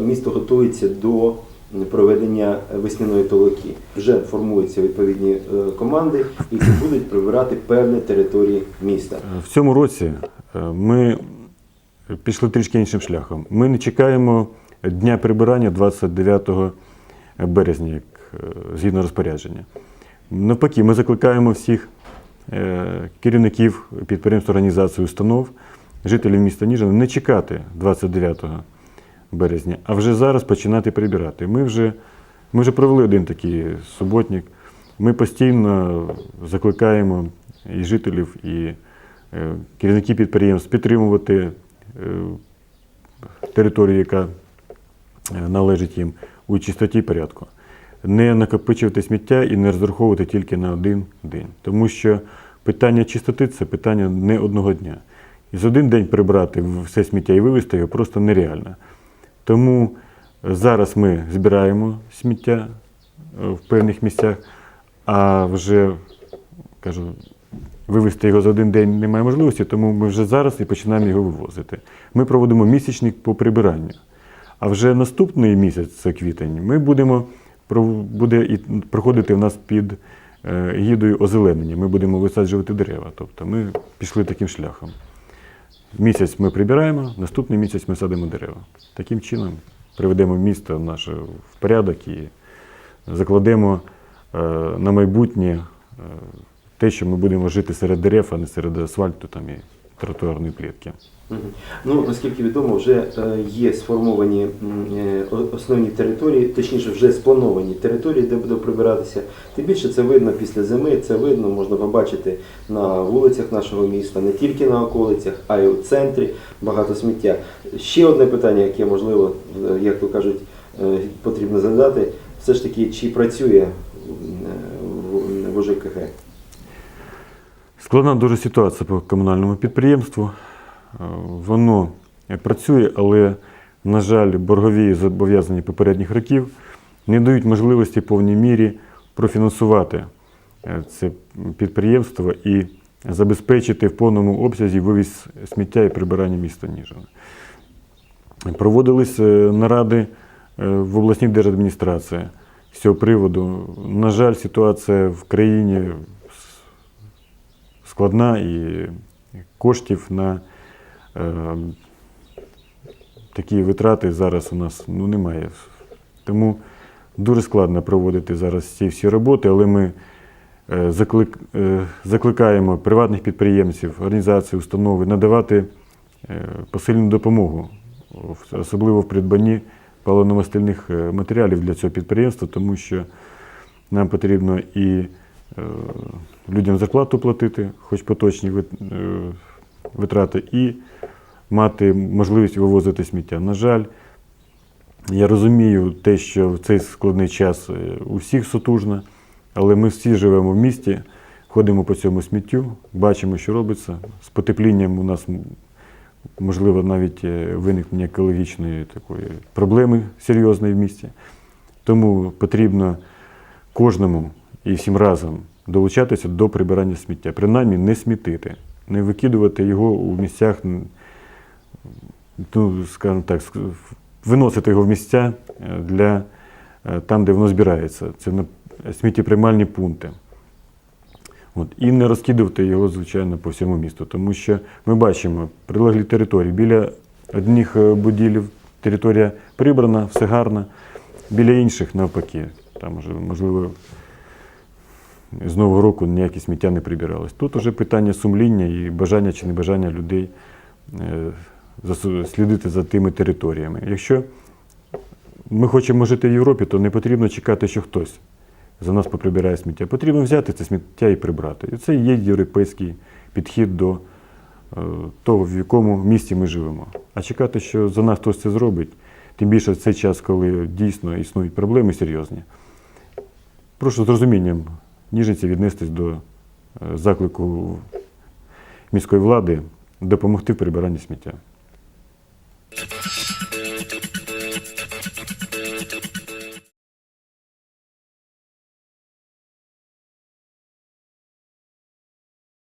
Місто готується до проведення весняної толоки. Вже формуються відповідні е, команди, які будуть прибирати певні території міста. В цьому році е, ми пішли трішки іншим шляхом. Ми не чекаємо дня прибирання 29 березня, як е, згідно розпорядження. Навпаки, ми закликаємо всіх е, керівників підприємств, організацій, установ, жителів міста Ніжина не чекати 29 березня, а вже зараз починати прибирати. Ми вже, ми вже провели один такий суботник. Ми постійно закликаємо і жителів, і е, керівників підприємств підтримувати е, територію, яка е, належить їм у чистоті порядку. Не накопичувати сміття і не розраховувати тільки на один день. Тому що питання чистоти це питання не одного дня. І за один день прибрати все сміття і вивезти його просто нереально. Тому зараз ми збираємо сміття е, в певних місцях, а вже кажу, вивезти його за один день немає можливості, тому ми вже зараз і починаємо його вивозити. Ми проводимо місячник по прибиранню. А вже наступний місяць, це квітень, ми будемо буде і проходити в нас під е, гідою озеленення. Ми будемо висаджувати дерева. Тобто ми пішли таким шляхом. Місяць ми прибираємо, наступний місяць ми садимо дерева. Таким чином приведемо місто наше в порядок і закладемо е, на майбутнє е, те, що ми будемо жити серед дерев, а не серед асфальту там, і тротуарної плітки. Ну, наскільки відомо, вже е, є сформовані е, основні території, точніше, вже сплановані території, де буде прибиратися. Тим більше це видно після зими, це видно, можна побачити на вулицях нашого міста, не тільки на околицях, а й у центрі багато сміття. Ще одне питання, яке можливо, е, як то кажуть, потрібно задати, все ж таки, чи працює в- ОЖКГ? Складна дуже ситуація по комунальному підприємству. Е, Воно працює, але, на жаль, боргові зобов'язання попередніх років не дають можливості в повній мірі профінансувати е, це підприємство і забезпечити в повному обсязі вивіз сміття і прибирання міста Ніжина. Проводились е, наради в обласній держадміністрації з цього приводу. На жаль, ситуація в країні складна і коштів на е, такі витрати зараз у нас ну, немає. Тому дуже складно проводити зараз ці всі роботи, але ми е, заклик, е, закликаємо приватних підприємців, організацій, установи надавати е, посильну допомогу, особливо в придбанні паливно-мастильних е, матеріалів для цього підприємства, тому що нам потрібно і людям зарплату платити, хоч поточні е, витрати, і мати можливість вивозити сміття. На жаль, я розумію те, що в цей складний час е, у всіх сутужно, але ми всі живемо в місті, ходимо по цьому сміттю, бачимо, що робиться. З потеплінням у нас можливо навіть е, виникнення екологічної такої проблеми серйозної в місті. Тому потрібно кожному і всім разом долучатися до прибирання сміття. Принаймні не смітити, не викидувати його у місцях, ну, скажімо так, виносити його в місця е, для е, там, де воно збирається. Це на сміттєприймальні пункти. От. І не розкидувати його, звичайно, по всьому місту, тому що ми бачимо прилеглі території. Біля одних е, будівель територія прибрана, все гарно, біля інших навпаки. Там, можливо, з Нового року ніякі сміття не прибиралось. Тут вже питання сумління і бажання чи небажання людей е, слідити за тими територіями. Якщо ми хочемо жити в Європі, то не потрібно чекати, що хтось за нас поприбирає сміття. Потрібно взяти це сміття і прибрати. І це є європейський підхід до е, того, в якому місті ми живемо. А чекати, що за нас хтось це зробить, тим більше в цей час, коли дійсно існують проблеми серйозні. Прошу з розумінням ніжниці віднестись до е, заклику міської влади допомогти в прибиранні сміття.